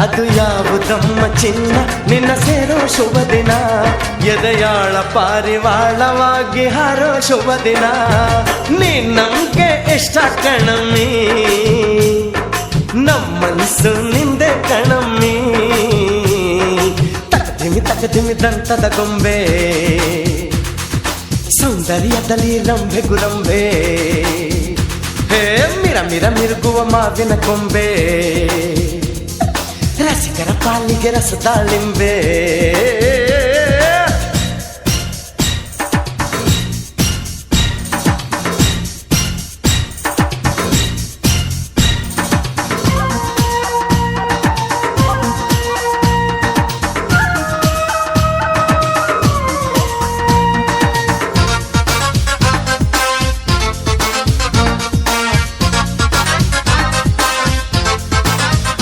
ಅದು ಯಾವುದಮ್ಮ ಚಿನ್ನ? ನಿನ್ನ ಸೇರೋ ಶುಭ ದಿನ. ಎದೆಯಾಳ ಪಾರಿವಾಳವಾಗಿ ಹಾರೋ ಶುಭ ದಿನ. ನೀ ನಮ್ಗೆ ಇಷ್ಟ ಕಣಮ್ಮಿ ನಮ್ಮನ್ಸು ನಿಂದೆ ಕಣಮ್ಮಿ. ತಕದಿಮಿ ತಕದಿಮಿ ದಂತದ ಗೊಂಬೆ. ಸೌಂದರ್ಯದಲ್ಲಿ ರಂಬೆ ಗುರಂಬೆ ಹೇ, ಮಿರ ಮಿರ, ಮಿರುಗುವ ಮಾವಿನ ಕೊಂಬೆ. சக்கர பாலிகிற சதாளிம்பே